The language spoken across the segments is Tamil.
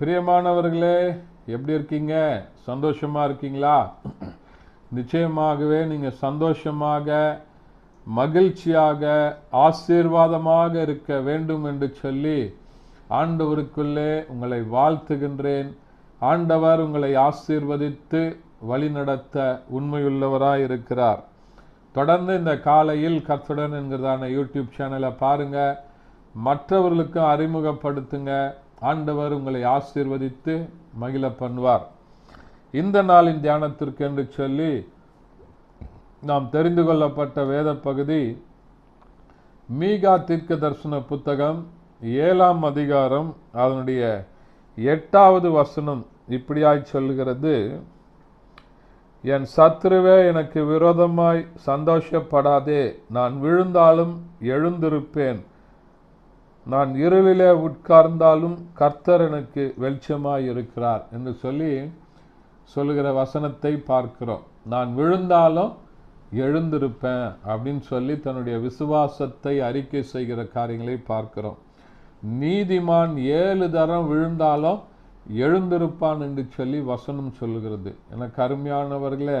பிரியமானவர்களே எப்படி இருக்கீங்க? சந்தோஷமாக இருக்கீங்களா? நிச்சயமாகவே நீங்கள் சந்தோஷமாக மகிழ்ச்சியாக ஆசீர்வாதமாக இருக்க வேண்டும் என்று சொல்லி ஆண்டவருக்குள்ளே உங்களை வாழ்த்துகின்றேன். ஆண்டவர் உங்களை ஆசீர்வதித்து வழிநடத்த உண்மையுள்ளவராக இருக்கிறார். தொடர்ந்து இந்த காலையில் கத்துடன் என்கிறதான யூடியூப் சேனலை பாருங்கள் மற்றவர்களுக்கும் அறிமுகப்படுத்துங்க. ஆண்டவர் உங்களை ஆசீர்வதித்து மகிழ பண்ணுவார். இந்த நாளின் தியானத்திற்கு என்று சொல்லி நாம் தெரிந்து கொள்ளப்பட்ட வேத பகுதி மீகா தீர்க்க தரிசன புத்தகம் ஏழாம் அதிகாரம் அதனுடைய எட்டாவது வசனம் இப்படியாய் சொல்கிறது. என் சத்ருவே எனக்கு விரோதமாய் சந்தோஷப்படாதே நான் விழுந்தாலும் எழுந்திருப்பேன். நான் இருளிலே உட்கார்ந்தாலும் கர்த்தர் எனக்கு வெளிச்சமாக இருக்கிறார் என்று சொல்லி சொல்லுகிற வசனத்தை பார்க்கிறோம். நான் விழுந்தாலும் எழுந்திருப்பேன் அப்படின்னு சொல்லி தன்னுடைய விசுவாசத்தை அறிக்கை செய்கிற காரியங்களை பார்க்கிறோம். நீதிமான் ஏழு தரம் விழுந்தாலும் எழுந்திருப்பான் என்று சொல்லி வசனம் சொல்லுகிறது. எனக்கு அருமையானவர்களே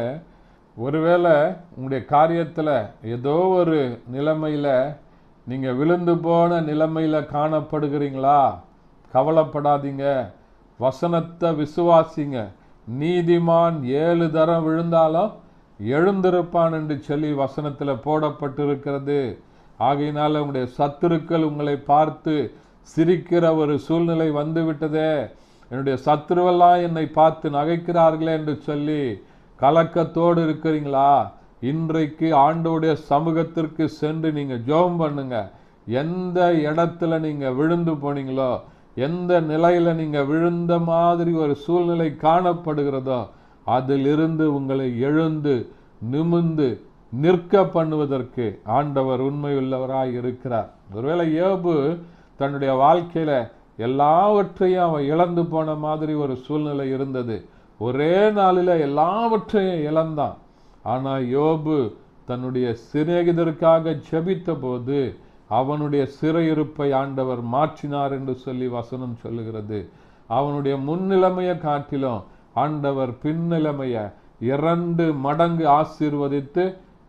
ஒருவேளை உங்களுடைய காரியத்தில் ஏதோ ஒரு நிலைமையில் நீங்கள் விழுந்து போன நிலைமையில் காணப்படுகிறீங்களா? கவலைப்படாதீங்க. வசனத்தை விசுவாசிங்க. நீதிமான் ஏழு தரம் விழுந்தாலும் எழுந்திருப்பான் என்று சொல்லி வசனத்தில் போடப்பட்டிருக்கிறது. ஆகையினால் உங்களுடைய சத்துருக்கள் உங்களை பார்த்து சிரிக்கிற ஒரு சூழ்நிலை வந்துவிட்டதே. என்னுடைய சத்துருவெல்லாம் என்னை பார்த்து நகைக்கிறார்களே என்று சொல்லி கலக்கத்தோடு இருக்கிறீங்களா? இன்றைக்கு ஆண்டோடைய சமூகத்திற்கு சென்று நீங்கள் ஜெபம் பண்ணுங்க. எந்த இடத்துல நீங்கள் விழுந்து போனீங்களோ எந்த நிலையில் நீங்கள் விழுந்த மாதிரி ஒரு சூழ்நிலை காணப்படுகிறதோ அதிலிருந்து உங்களை எழுந்து நிமிந்து நிற்க பண்ணுவதற்கு ஆண்டவர் உண்மையுள்ளவராய் இருக்கிறார். ஒருவேளை ஏபு தன்னுடைய வாழ்க்கையில் எல்லாவற்றையும் அவன் இழந்து போன மாதிரி ஒரு சூழ்நிலை இருந்தது. ஒரே நாளில் எல்லாவற்றையும் இழந்தான். ஆனால் யோபு தன்னுடைய சிநேகிதருக்காக ஜெபித்த போது அவனுடைய சிறையிருப்பை ஆண்டவர் மாற்றினார் என்று சொல்லி வசனம் சொல்லுகிறது. அவனுடைய முன்னிலைமையை காட்டிலும் ஆண்டவர் பின்னிலைமையை இரண்டு மடங்கு ஆசீர்வதித்து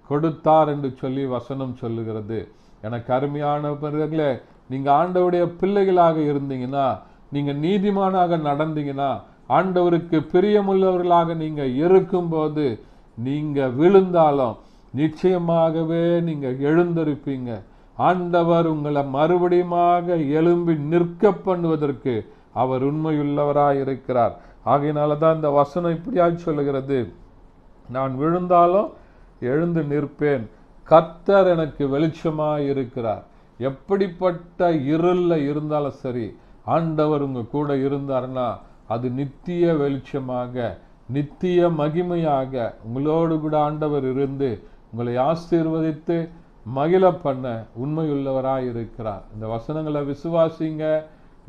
கொடுத்தார் என்று சொல்லி வசனம் சொல்லுகிறது. எனக்கு அருமையானவர்களே நீங்கள் ஆண்டவருடைய பிள்ளைகளாக இருந்தீங்கன்னா நீங்கள் நீதிமானாக நடந்தீங்கன்னா ஆண்டவருக்கு பிரியமுள்ளவர்களாக நீங்கள் இருக்கும்போது நீங்கள் விழுந்தாலும் நிச்சயமாகவே நீங்க எழுந்திருப்பீங்க. ஆண்டவர் உங்களை மறுபடியுமாக எழும்பி நிற்க பண்ணுவதற்கு அவர் உண்மையுள்ளவராக இருக்கிறார் ஆகையினால தான் இந்த வசனம் இப்படியாக சொல்லுகிறது. நான் விழுந்தாலும் எழுந்து நிற்பேன். கர்த்தர் எனக்கு வெளிச்சமாக இருக்கிறார் எப்படிப்பட்ட இருளில் இருந்தாலும் சரி ஆண்டவர் உங்க கூட இருந்தாருன்னா அது நித்திய வெளிச்சமாக நித்திய மகிமையாக உங்களோடு கூட ஆண்டவர் இருந்து உங்களை ஆசீர்வதித்து மகிழ பண்ண உண்மையுள்ளவராக இருக்கிறார் இந்த வசனங்களை விசுவாசிங்க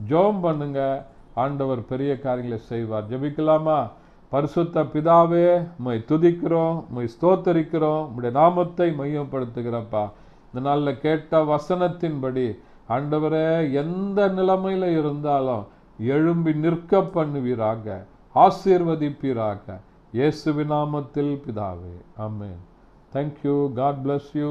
ஜோம் பண்ணுங்க. ஆண்டவர் பெரிய காரியங்களை செய்வார். ஜெபிக்கலாமா? பரிசுத்த பிதாவே உம்மை துதிக்கிறோம் உம்மை ஸ்தோத்தரிக்கிறோம். உம்முடைய நாமத்தை மையப்படுத்துகிறப்பா. இந்த நாளில் கேட்ட வசனத்தின்படி ஆண்டவரே எந்த நிலைமையில் இருந்தாலும் எழும்பி நிற்க பண்ணுவீராக. ஆசீர்வதிப்பீராக. இயேசு விநாமத்தில் பிதாவே. Amen thank you God bless you